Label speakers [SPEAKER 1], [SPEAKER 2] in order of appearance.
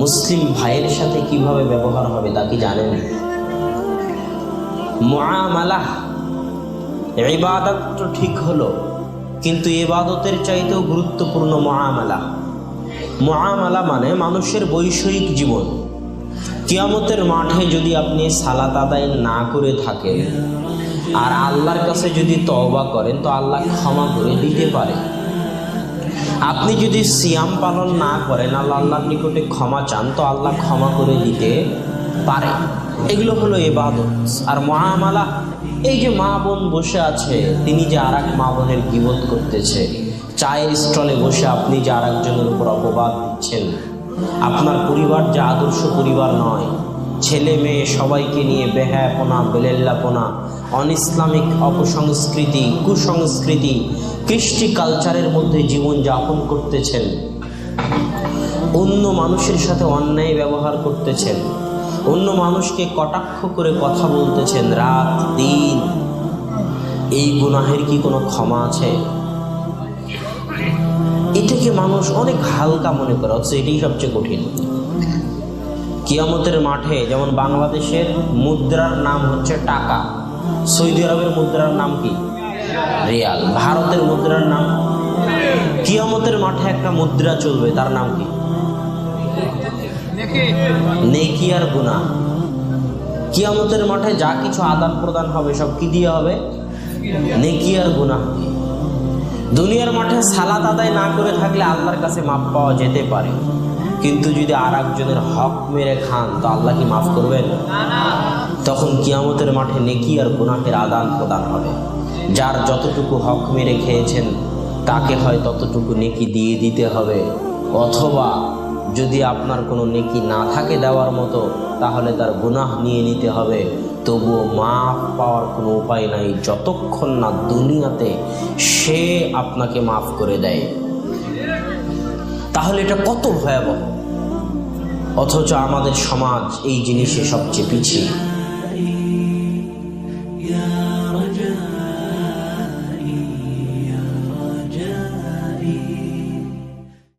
[SPEAKER 1] মুসলিম ভাইয়ের সাথে কীভাবে ব্যবহার হবে তা কি জানেন? মুআমালাহ, ইবাদত তো ঠিক হলো, কিন্তু এবাদতের চাইতেও গুরুত্বপূর্ণ মুআমালা মুআমালা মানে মানুষের বৈষয়িক জীবন। কিয়ামতের মাঠে যদি আপনি সালাত আদায় না করে থাকেন, আর আল্লাহর কাছে যদি তওবা করেন, তো আল্লাহ ক্ষমা করে দিতে পারে। আপনি যদি সিয়াম পালন না করেন, আল্লাহ আল্লাহর নিকটে ক্ষমা চান, তো আল্লাহ ক্ষমা করে দিতে পারে। এগুলো হলো এবাদত আর মহামালা। এই যে মা বোন বসে আছে, তিনি যে আর এক মা বোনের গিবত করতেছে, চায়ের স্টলে বসে আপনি যে আর একজনের উপর অপবাদ দিচ্ছেন, আপনার পরিবার যে আদর্শ পরিবার নয় ছেলে মেয়ে সবাইকে নিয়ে বেহায়াপনা, বেলেল্লাপনা অন ইসলামিক অপসংস্কৃতি, কুসংস্কৃতি, কৃষ্টি কালচারের মধ্যে জীবন যাপন করতেছেন। অন্য মানুষের সাথে অন্যায় ব্যবহার করতেছেন। অন্য মানুষকে কটাক্ষ করে কথা বলতেছেন, রাত, দিন। এই গুনাহের কি কোনো ক্ষমা আছে? এটাকে মানুষ অনেক হালকা মনে করে, অথচ এটাই সবচেয়ে কঠিন। কিয়ামতের মাঠে যেমন বাংলাদেশের মুদ্রার নাম হচ্ছে টাকা, সৌদি আরবের মুদ্রার নাম কি? রিয়াল। ভারতের মুদ্রার নাম? কিয়ামতের মাঠে একটা মুদ্রা চলবে, তার নাম কি? নেকি আর গুণা কিয়ামতের মাঠে যা কিছু আদান প্রদান হবে, সব কি দিয়ে হবে? নেকি আর গুণা দুনিয়ার মাঠে সালাত আদায় না করে থাকলে আল্লাহর কাছে মাপ পাওয়া যেতে পারে। কিন্তু যদি আর একজনের হক মেরে খান, তো আল্লাহ কি মাফ করবেন? তখন কিয়ামতের মাঠে নেকি আর গুনাহের আদান প্রদান হবে। যার যতটুকু হক মেরে খেয়েছেন, তাকে হয় ততটুকু নেকি দিয়ে দিতে হবে। অথবা যদি আপনার কোনো নেকি না থাকে দেওয়ার মতো, তাহলে তার গুনাহ নিয়ে নিতে হবে। তবুও মাফ পাওয়ার কোনো উপায় নাই। যতক্ষণ না দুনিয়াতে সে আপনাকে মাফ করে দেয়। তাহলে এটা কত ভয়াবহ? অথচ আমাদের সমাজ এই জিনিসে সবচেয়ে পিছিয়ে।